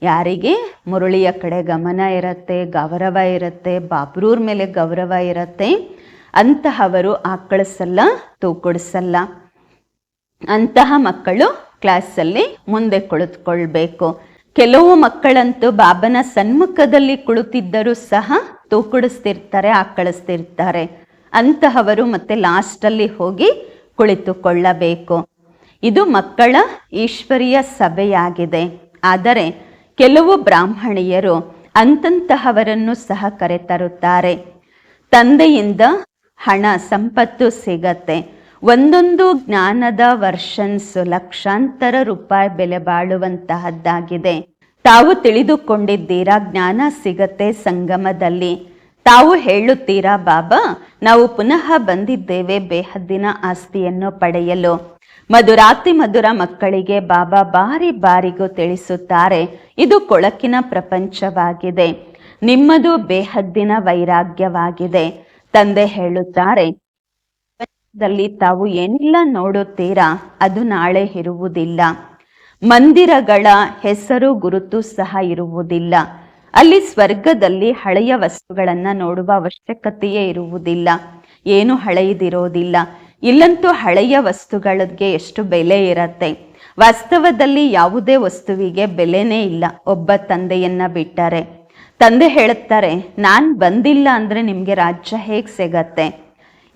[SPEAKER 1] ಯಾರಿಗೆ? ಮುರಳಿಯ ಕಡೆ ಗಮನ ಇರುತ್ತೆ, ಗೌರವ ಇರುತ್ತೆ, ಬಾಬ್ರೂರ್ ಮೇಲೆ ಗೌರವ ಇರುತ್ತೆ. ಅಂತಹವರು ಆಕಳಿಸಲ್ಲ, ತೂಕುಡಿಸಲ್ಲ. ಅಂತಹ ಮಕ್ಕಳು ಕ್ಲಾಸಲ್ಲಿ ಮುಂದೆ ಕುಳಿತುಕೊಳ್ಬೇಕು. ಕೆಲವು ಮಕ್ಕಳಂತೂ ಬಾಬನ ಸನ್ಮುಖದಲ್ಲಿ ಕುಳಿತಿದ್ದರೂ ಸಹ ತೂಕುಡಿಸ್ತಿರ್ತಾರೆ, ಆಕಳಿಸ್ತಿರ್ತಾರೆ. ಅಂತಹವರು ಮತ್ತೆ ಲಾಸ್ಟಲ್ಲಿ ಹೋಗಿ ಕುಳಿತುಕೊಳ್ಳಬೇಕು. ಇದು ಮಕ್ಕಳ ಈಶ್ವರೀಯ ಸಭೆಯಾಗಿದೆ. ಆದರೆ ಕೆಲವು ಬ್ರಾಹ್ಮಣಿಯರು ಅಂತಂತಹವರನ್ನು ಸಹ ಕರೆತರುತ್ತಾರೆ. ತಂದೆಯಿಂದ ಹಣ ಸಂಪತ್ತು ಸಿಗತ್ತೆ. ಒಂದೊಂದು ಜ್ಞಾನದ ವರ್ಷನ್ಸ್ ಲಕ್ಷಾಂತರ ರೂಪಾಯಿ ಬೆಲೆ ಬಾಳುವಂತಹದ್ದಾಗಿದೆ. ತಾವು ತಿಳಿದುಕೊಂಡಿದ್ದೀರಾ ಜ್ಞಾನ ಸಿಗತ್ತೆ ಸಂಗಮದಲ್ಲಿ. ತಾವು ಹೇಳುತ್ತೀರಾ, ಬಾಬಾ, ನಾವು ಪುನಃ ಬಂದಿದ್ದೇವೆ ಬೇಹದ್ದಿನ ಆಸ್ತಿಯನ್ನು ಪಡೆಯಲು. ಮಧುರಾತಿ ಮಧುರ ಮಕ್ಕಳಿಗೆ ಬಾಬಾ ಬಾರಿ ಬಾರಿಗೂ ತಿಳಿಸುತ್ತಾರೆ, ಇದು ಕೊಳಕಿನ ಪ್ರಪಂಚವಾಗಿದೆ. ನಿಮ್ಮದು ಬೇಹದ್ದಿನ ವೈರಾಗ್ಯವಾಗಿದೆ. ತಂದೆ ಹೇಳುತ್ತಾರೆ ತಾವು ಏನೆಲ್ಲ ನೋಡುತ್ತೀರಾ, ಅದು ನಾಳೆ ಇರುವುದಿಲ್ಲ. ಮಂದಿರಗಳ ಹೆಸರು ಗುರುತು ಸಹ ಇರುವುದಿಲ್ಲ. ಅಲ್ಲಿ ಸ್ವರ್ಗದಲ್ಲಿ ಹಳೆಯ ವಸ್ತುಗಳನ್ನ ನೋಡುವ ಅವಶ್ಯಕತೆಯೇ ಇರುವುದಿಲ್ಲ. ಏನು ಹಳೆಯದಿರೋದಿಲ್ಲ. ಇಲ್ಲಂತೂ ಹಳೆಯ ವಸ್ತುಗಳಿಗೆ ಎಷ್ಟು ಬೆಲೆ ಇರತ್ತೆ. ವಾಸ್ತವದಲ್ಲಿ ಯಾವುದೇ ವಸ್ತುವಿಗೆ ಬೆಲೆನೇ ಇಲ್ಲ ಒಬ್ಬ ತಂದೆಯನ್ನ ಬಿಟ್ಟರೆ. ತಂದೆ ಹೇಳುತ್ತಾರೆ, ನಾನು ಬಂದಿಲ್ಲ ಅಂದ್ರೆ ನಿಮಗೆ ರಾಜ್ಯ ಹೇಗ್ ಸಿಗತ್ತೆ?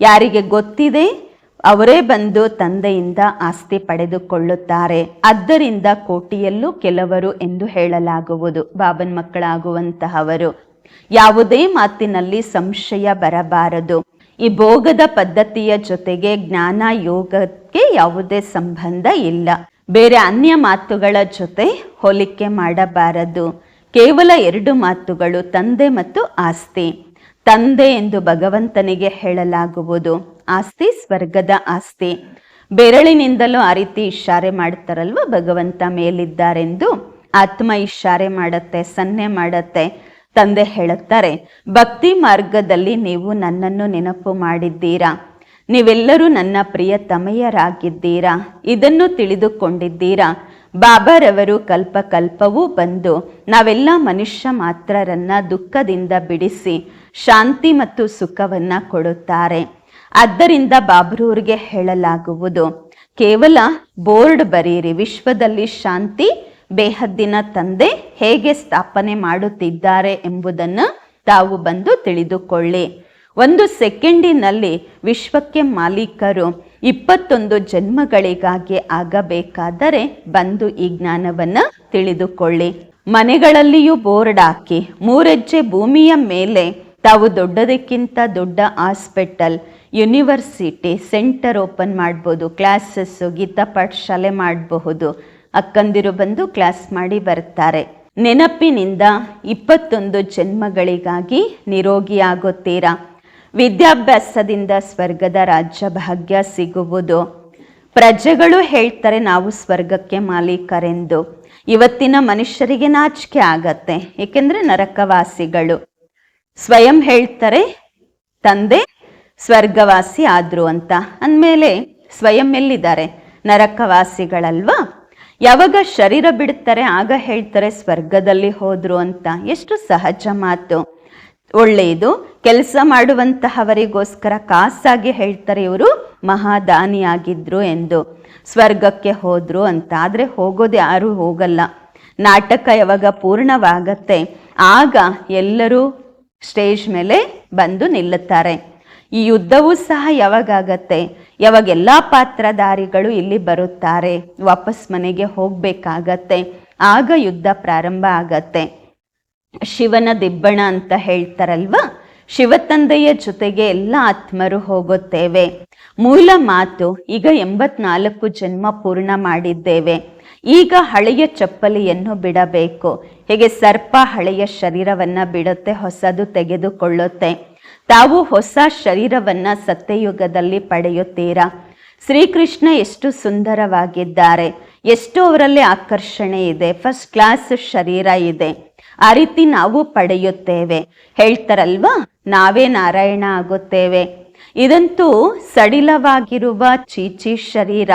[SPEAKER 1] ಯಾರಿಗೆ ಗೊತ್ತಿದೆ, ಅವರೇ ಬಂದು ತಂದೆಯಿಂದ ಆಸ್ತಿ ಪಡೆದುಕೊಳ್ಳುತ್ತಾರೆ. ಆದ್ದರಿಂದ ಕೋಟಿಯಲ್ಲೂ ಕೆಲವರು ಎಂದು ಹೇಳಲಾಗುವುದು, ಬಾಬನ್ ಮಕ್ಕಳಾಗುವಂತಹವರು. ಯಾವುದೇ ಮಾತಿನಲ್ಲಿ ಸಂಶಯ ಬರಬಾರದು. ಈ ಭೋಗದ ಪದ್ಧತಿಯ ಜೊತೆಗೆ ಜ್ಞಾನ ಯೋಗಕ್ಕೆ ಯಾವುದೇ ಸಂಬಂಧ ಇಲ್ಲ. ಬೇರೆ ಅನ್ಯ ಮಾತುಗಳ ಜೊತೆ ಹೋಲಿಕೆ ಮಾಡಬಾರದು. ಕೇವಲ ಎರಡು ಮಾತುಗಳು, ತಂದೆ ಮತ್ತು ಆಸ್ತಿ. ತಂದೆ ಎಂದು ಭಗವಂತನಿಗೆ ಹೇಳಲಾಗುವುದು. ಆಸ್ತಿ ಸ್ವರ್ಗದ ಆಸ್ತಿ. ಬೆರಳಿನಿಂದಲೂ ಆ ರೀತಿ ಇಶಾರೆ ಮಾಡ್ತಾರಲ್ವ ಭಗವಂತ ಮೇಲಿದ್ದಾರೆಂದು. ಆತ್ಮ ಇಶಾರೆ ಮಾಡತ್ತೆ, ಸನ್ನೆ ಮಾಡತ್ತೆ. ತಂದೆ ಹೇಳುತ್ತಾರೆ, ಭಕ್ತಿ ಮಾರ್ಗದಲ್ಲಿ ನೀವು ನನ್ನನ್ನು ನೆನಪು ಮಾಡಿದ್ದೀರಾ? ನೀವೆಲ್ಲರೂ ನನ್ನ ಪ್ರಿಯ ತಮೆಯರಾಗಿದ್ದೀರಾ? ಇದನ್ನು ತಿಳಿದುಕೊಂಡಿದ್ದೀರಾ? ಬಾಬಾರವರು ಕಲ್ಪ ಕಲ್ಪವೂ ಬಂದು ನಾವೆಲ್ಲ ಮನುಷ್ಯ ಮಾತ್ರರನ್ನ ದುಃಖದಿಂದ ಬಿಡಿಸಿ ಶಾಂತಿ ಮತ್ತು ಸುಖವನ್ನ ಕೊಡುತ್ತಾರೆ. ಆದ್ದರಿಂದ ಬಾಬ್ರೂರ್ಗೆ ಹೇಳಲಾಗುವುದು, ಕೇವಲ ಬೋರ್ಡ್ ಬರೀರಿ ವಿಶ್ವದಲ್ಲಿ ಶಾಂತಿ ಬೇಹದ್ದಿನ ತಂದೆ ಹೇಗೆ ಸ್ಥಾಪನೆ ಮಾಡುತ್ತಿದ್ದಾರೆ ಎಂಬುದನ್ನು ತಾವು ಬಂದು ತಿಳಿದುಕೊಳ್ಳಿ. ಒಂದು ಸೆಕೆಂಡಿನಲ್ಲಿ ವಿಶ್ವಕ್ಕೆ ಮಾಲೀಕರು ಇಪ್ಪತ್ತೊಂದು ಜನ್ಮಗಳಿಗಾಗಿ ಆಗಬೇಕಾದರೆ ಬಂದು ಈ ಜ್ಞಾನವನ್ನು ತಿಳಿದುಕೊಳ್ಳಿ. ಮನೆಗಳಲ್ಲಿಯೂ ಬೋರ್ಡ್ ಹಾಕಿ, ಮೂರೆಜ್ಜೆ ಭೂಮಿಯ ಮೇಲೆ ತಾವು ದೊಡ್ಡದಕ್ಕಿಂತ ದೊಡ್ಡ ಹಾಸ್ಪಿಟಲ್, ಯೂನಿವರ್ಸಿಟಿ, ಸೆಂಟರ್ ಓಪನ್ ಮಾಡ್ಬೋದು, ಕ್ಲಾಸಸ್ಸು, ಗೀತಾ ಪಾಠಶಾಲೆ ಮಾಡಬಹುದು. ಅಕ್ಕಂದಿರು ಬಂದು ಕ್ಲಾಸ್ ಮಾಡಿ ಬರ್ತಾರೆ ನೆನಪಿನಿಂದ ಇಪ್ಪತ್ತೊಂದು ಜನ್ಮಗಳಿಗಾಗಿ ನಿರೋಗಿಯಾಗುತ್ತೀರಾ? ವಿದ್ಯಾಭ್ಯಾಸದಿಂದ ಸ್ವರ್ಗದ ರಾಜ್ಯ ಭಾಗ್ಯ ಸಿಗುವುದು. ಪ್ರಜೆಗಳು ಹೇಳ್ತಾರೆ ನಾವು ಸ್ವರ್ಗಕ್ಕೆ ಮಾಲೀಕರೆಂದು. ಇವತ್ತಿನ ಮನುಷ್ಯರಿಗೆ ನಾಚಿಕೆ ಆಗತ್ತೆ, ಏಕೆಂದ್ರೆ ನರಕವಾಸಿಗಳು. ಸ್ವಯಂ ಹೇಳ್ತಾರೆ, ತಂದೆ, ಸ್ವರ್ಗವಾಸಿ ಆದ್ರು ಅಂತ. ಅಂದಮೇಲೆ ಸ್ವಯಂ ಎಲ್ಲಿದ್ದಾರೆ? ನರಕವಾಸಿಗಳಲ್ವಾ? ಯಾವಾಗ ಶರೀರ ಬಿಡುತ್ತಾರೆ, ಆಗ ಹೇಳ್ತಾರೆ, ಸ್ವರ್ಗದಲ್ಲಿ ಹೋದ್ರು ಅಂತ. ಎಷ್ಟು ಸಹಜ ಮಾತು. ಒಳ್ಳೆಯದು. ಕೆಲಸ ಮಾಡುವಂತಹವರಿಗೋಸ್ಕರ ಕಾಸಾಗಿ ಹೇಳ್ತಾರೆ ಇವರು, ಮಹಾದಾನಿಯಾಗಿದ್ರು ಎಂದು. ಸ್ವರ್ಗಕ್ಕೆ ಹೋದ್ರು ಅಂತ. ಆದ್ರೆ ಹೋಗೋದು ಯಾರು ಹೋಗಲ್ಲ. ನಾಟಕ ಯಾವಾಗ ಪೂರ್ಣವಾಗತ್ತೆ, ಆಗ ಎಲ್ಲರೂ ಸ್ಟೇಜ್ ಮೇಲೆ ಬಂದು ನಿಲ್ಲುತ್ತಾರೆ. ಈ ಯುದ್ಧವೂ ಸಹ ಯಾವಾಗತ್ತೆ ಯಾವಾಗ ಎಲ್ಲ ಪಾತ್ರಧಾರಿಗಳು ಇಲ್ಲಿ ಬರುತ್ತಾರೆ, ವಾಪಸ್ ಮನೆಗೆ ಹೋಗ್ಬೇಕಾಗತ್ತೆ, ಆಗ ಯುದ್ಧ ಪ್ರಾರಂಭ ಆಗತ್ತೆ. ಶಿವನ ದಿಬ್ಬಣ ಅಂತ ಹೇಳ್ತಾರಲ್ವಾ? ಶಿವತಂದೆಯ ಜೊತೆಗೆ ಎಲ್ಲ ಆತ್ಮರು ಹೋಗುತ್ತೇವೆ. ಮೂಲ ಮಾತು, ಈಗ ಎಂಬತ್ನಾಲ್ಕು ಜನ್ಮ ಪೂರ್ಣ ಮಾಡಿದ್ದೇವೆ. ಈಗ ಹಳೆಯ ಚಪ್ಪಲಿಯನ್ನು ಬಿಡಬೇಕು. ಹೇಗೆ ಸರ್ಪ ಹಳೆಯ ಶರೀರವನ್ನು ಬಿಡುತ್ತೆ, ಹೊಸದು ತೆಗೆದುಕೊಳ್ಳುತ್ತೆ. ತಾವು ಹೊಸ ಶರೀರವನ್ನ ಸತ್ಯಯುಗದಲ್ಲಿ ಪಡೆಯುತ್ತೀರಾ? ಶ್ರೀಕೃಷ್ಣ ಎಷ್ಟು ಸುಂದರವಾಗಿದ್ದಾರೆ. ಎಷ್ಟು ಅವರಲ್ಲಿ ಆಕರ್ಷಣೆ ಇದೆ. ಫಸ್ಟ್ ಕ್ಲಾಸ್ ಶರೀರ ಇದೆ. ಆ ರೀತಿ ನಾವು ಪಡೆಯುತ್ತೇವೆ. ಹೇಳ್ತಾರಲ್ವಾ? ನಾವೇ ನಾರಾಯಣ ಆಗುತ್ತೇವೆ. ಇದಂತೂ ಸಡಿಲವಾಗಿರುವ ಚೀಚಿ ಶರೀರ.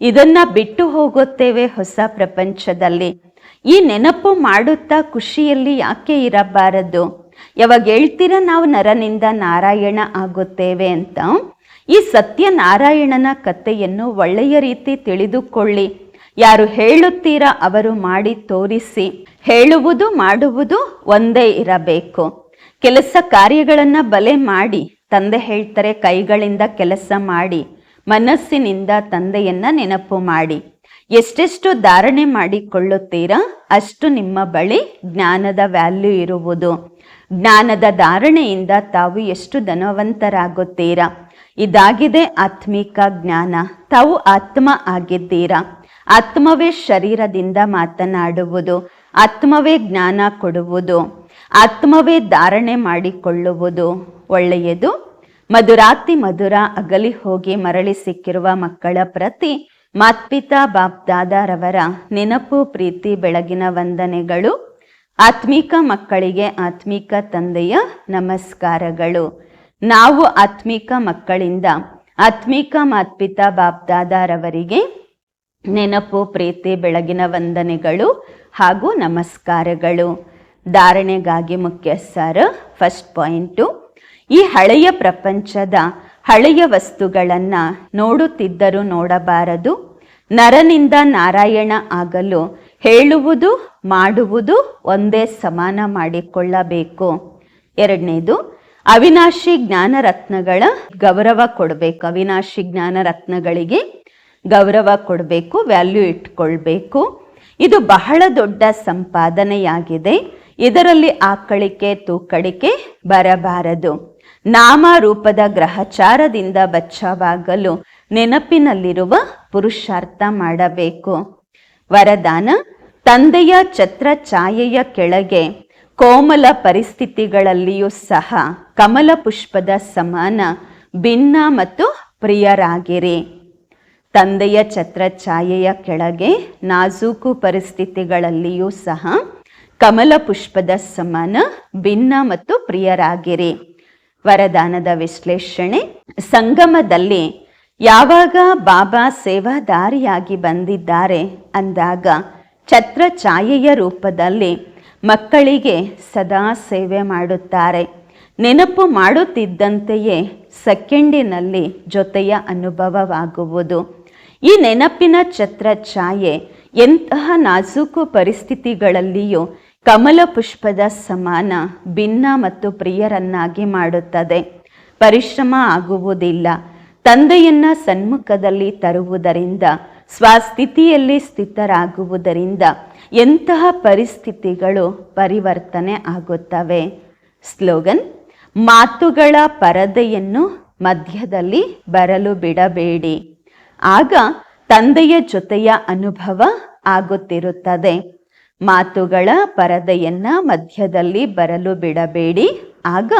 [SPEAKER 1] ಇದನ್ನ ಬಿಟ್ಟು ಹೋಗುತ್ತೇವೆ ಹೊಸ ಪ್ರಪಂಚದಲ್ಲಿ. ಈ ನೆನಪು ಮಾಡುತ್ತಾ ಖುಷಿಯಲ್ಲಿ ಯಾಕೆ ಇರಬಾರದು? ಯಾವಾಗ ಹೇಳ್ತೀರ, ನಾವು ನರನಿಂದ ನಾರಾಯಣ ಆಗುತ್ತೇವೆ ಅಂತ. ಈ ಸತ್ಯನಾರಾಯಣನ ಕಥೆಯನ್ನು ಒಳ್ಳೆಯ ರೀತಿ ತಿಳಿದುಕೊಳ್ಳಿ. ಯಾರು ಹೇಳುತ್ತೀರಾ, ಅವರು ಮಾಡಿ ತೋರಿಸಿ. ಹೇಳುವುದು, ಮಾಡುವುದು ಒಂದೇ ಇರಬೇಕು. ಕೆಲಸ ಕಾರ್ಯಗಳನ್ನು ಬಲೆ ಮಾಡಿ. ತಂದೆ ಹೇಳ್ತಾರೆ, ಕೈಗಳಿಂದ ಕೆಲಸ ಮಾಡಿ. ಮನಸ್ಸಿನಿಂದ ತಂದೆಯನ್ನ ನೆನಪು ಮಾಡಿ. ಎಷ್ಟೆಷ್ಟು ಧಾರಣೆ ಮಾಡಿಕೊಳ್ಳುತ್ತೀರಾ, ಅಷ್ಟು ನಿಮ್ಮ ಬಳಿ ಜ್ಞಾನದ ವ್ಯಾಲ್ಯೂ ಇರುವುದು. ಜ್ಞಾನದ ಧಾರಣೆಯಿಂದ ತಾವು ಎಷ್ಟು ಧನವಂತರಾಗುತ್ತೀರಾ? ಇದಾಗಿದೆ ಆತ್ಮಿಕ ಜ್ಞಾನ. ತಾವು ಆತ್ಮ ಆಗಿದ್ದೀರಾ? ಆತ್ಮವೇ ಶರೀರದಿಂದ ಮಾತನಾಡುವುದು, ಆತ್ಮವೇ ಜ್ಞಾನ ಕೊಡುವುದು, ಆತ್ಮವೇ ಧಾರಣೆ ಮಾಡಿಕೊಳ್ಳುವುದು ಒಳ್ಳೆಯದು? ಮಧುರಾತಿ ಮಧುರ ಅಗಲಿ ಹೋಗಿ ಮರಳಿ ಸಿಕ್ಕಿರುವ ಮಕ್ಕಳ ಪ್ರತಿ ಮಾತ್ಪಿತಾ ಬಾಪ್ದಾದಾರವರ ನೆನಪು, ಪ್ರೀತಿ, ಬೆಳಗಿನ ವಂದನೆಗಳು ಆತ್ಮಿಕ ಮಕ್ಕಳಿಗೆ ಆತ್ಮಿಕ ತಂದೆಯ ನಮಸ್ಕಾರಗಳು. ನಾವು ಆತ್ಮಿಕ ಮಕ್ಕಳಿಂದ ಆತ್ಮಿಕ ಮಾತ್ಪಿತಾ ಬಾಪ್ದಾದಾರವರಿಗೆ ನೆನಪು, ಪ್ರೀತಿ, ಬೆಳಗಿನ ವಂದನೆಗಳು ಹಾಗೂ ನಮಸ್ಕಾರಗಳು. ಧಾರಣೆಗಾಗಿ ಮುಖ್ಯ ಸರ್ ಫಸ್ಟ್ ಪಾಯಿಂಟು. ಈ ಹಳೆಯ ಪ್ರಪಂಚದ ಹಳೆಯ ವಸ್ತುಗಳನ್ನು ನೋಡುತ್ತಿದ್ದರೂ ನೋಡಬಾರದು. ನರನಿಂದ ನಾರಾಯಣ ಆಗಲು ಹೇಳುವುದು, ಮಾಡುವುದು ಒಂದೇ ಸಮಾನ ಮಾಡಿಕೊಳ್ಳಬೇಕು. ಎರಡನೇದು, ಅವಿನಾಶಿ ಜ್ಞಾನ ರತ್ನಗಳ ಗೌರವ ಕೊಡಬೇಕು. ಅವಿನಾಶಿ ಜ್ಞಾನ ರತ್ನಗಳಿಗೆ ಗೌರವ ಕೊಡಬೇಕು, ವ್ಯಾಲ್ಯೂ ಇಟ್ಕೊಳ್ಬೇಕು. ಇದು ಬಹಳ ದೊಡ್ಡ ಸಂಪಾದನೆಯಾಗಿದೆ. ಇದರಲ್ಲಿ ಆಕಳಿಕೆ, ತೂಕಡಿಕೆ ಬರಬಾರದು. ನಾಮ ರೂಪದ ಗ್ರಹಚಾರದಿಂದ ಬಚ್ಚಾವಾಗಲು ನೆನಪಿನಲ್ಲಿರುವ ಪುರುಷಾರ್ಥ ಮಾಡಬೇಕು. ವರದಾನ ತಂದೆಯ ಛತ್ರ ಛಾಯೆಯ ಕೆಳಗೆ ಕೋಮಲ ಪರಿಸ್ಥಿತಿಗಳಲ್ಲಿಯೂ ಸಹ ಕಮಲ ಪುಷ್ಪದ ಸಮಾನ, ಭಿನ್ನ ಮತ್ತು ಪ್ರಿಯರಾಗಿರಿ. ತಂದೆಯ ಛತ್ರ ಛಾಯೆಯ ಕೆಳಗೆ ನಾಜೂಕು ಪರಿಸ್ಥಿತಿಗಳಲ್ಲಿಯೂ ಸಹ ಕಮಲ ಪುಷ್ಪದ ಸಮಾನ, ಭಿನ್ನ ಮತ್ತು ಪ್ರಿಯರಾಗಿರಿ. ವರದಾನದ ವಿಶ್ಲೇಷಣೆ, ಸಂಗಮದಲ್ಲಿ ಯಾವಾಗ ಬಾಬಾ ಸೇವಾದಾರಿಯಾಗಿ ಬಂದಿದ್ದಾರೆ ಅಂದಾಗ ಛತ್ರ ಛಾಯೆಯ ರೂಪದಲ್ಲಿ ಮಕ್ಕಳಿಗೆ ಸದಾ ಸೇವೆ ಮಾಡುತ್ತಾರೆ. ನೆನಪು ಮಾಡುತ್ತಿದ್ದಂತೆಯೇ ಸೆಕೆಂಡಿನಲ್ಲಿ ಜೊತೆಯ ಅನುಭವವಾಗುವುದು. ಈ ನೆನಪಿನ ಛತ್ರ ಛಾಯೆ ಎಂತಹ ನಾಜೂಕು ಪರಿಸ್ಥಿತಿಗಳಲ್ಲಿಯೂ ಕಮಲ ಪುಷ್ಪದ ಸಮಾನ ಭಿನ್ನ ಮತ್ತು ಪ್ರಿಯರನ್ನಾಗಿ ಮಾಡುತ್ತದೆ. ಪರಿಶ್ರಮ ಆಗುವುದಿಲ್ಲ. ತಂದೆಯನ್ನ ಸನ್ಮುಖದಲ್ಲಿ ತರುವುದರಿಂದ ಸ್ವಸ್ಥಿತಿಯಲ್ಲಿ ಸ್ಥಿತರಾಗುವುದರಿಂದ ಎಂತಹ ಪರಿಸ್ಥಿತಿಗಳು ಪರಿವರ್ತನೆ ಆಗುತ್ತವೆ? ಸ್ಲೋಗನ್, ಮಾತುಗಳ ಪರದೆಯನ್ನು ಮಧ್ಯದಲ್ಲಿ ಬರಲು ಬಿಡಬೇಡಿ. ಆಗ ತಂದೆಯ ಜೊತೆಯ ಅನುಭವ ಆಗುತ್ತಿರುತ್ತದೆ. ಮಾತುಗಳ ಪರದೆಯನ್ನ ಮಧ್ಯದಲ್ಲಿ ಬರಲು ಬಿಡಬೇಡಿ. ಆಗ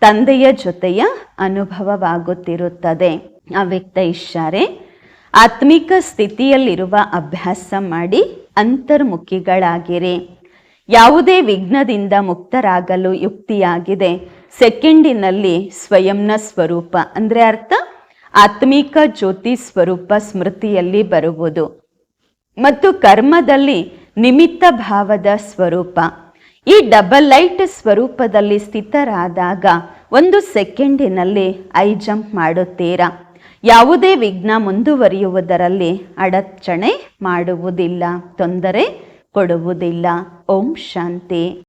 [SPEAKER 1] ತಂದೆಯ ಜೊತೆಯ ಅನುಭವವಾಗುತ್ತಿರುತ್ತದೆ. ಅವ್ಯಕ್ತ ಇಶಾರೆ ಆತ್ಮಿಕ ಸ್ಥಿತಿಯಲ್ಲಿರುವ ಅಭ್ಯಾಸ ಮಾಡಿ ಅಂತರ್ಮುಖಿಗಳಾಗಿರಿ. ಯಾವುದೇ ವಿಘ್ನದಿಂದ ಮುಕ್ತರಾಗಲು ಯುಕ್ತಿಯಾಗಿದೆ. ಸೆಕೆಂಡಿನಲ್ಲಿ ಸ್ವಯಂನ ಸ್ವರೂಪ, ಅಂದರೆ ಅರ್ಥ? ಆತ್ಮಿಕ ಜ್ಯೋತಿ ಸ್ವರೂಪ ಸ್ಮೃತಿಯಲ್ಲಿ ಬರುವುದು. ಮತ್ತು ಕರ್ಮದಲ್ಲಿ ನಿಮಿತ್ತ ಭಾವದ ಸ್ವರೂಪ. ಈ ಡಬಲ್ ಲೈಟ್ ಸ್ವರೂಪದಲ್ಲಿ ಸ್ಥಿತರಾದಾಗ ಒಂದು ಸೆಕೆಂಡಿನಲ್ಲಿ ಐ ಜಂಪ್ ಮಾಡುತ್ತೀರಾ? ಯಾವುದೇ ವಿಘ್ನ ಮುಂದುವರಿಯುವುದರಲ್ಲಿ ಅಡಚಣೆ ಮಾಡುವುದಿಲ್ಲ ತೊಂದರೆ ಕೊಡುವುದಿಲ್ಲ. ಓಂ ಶಾಂತಿ.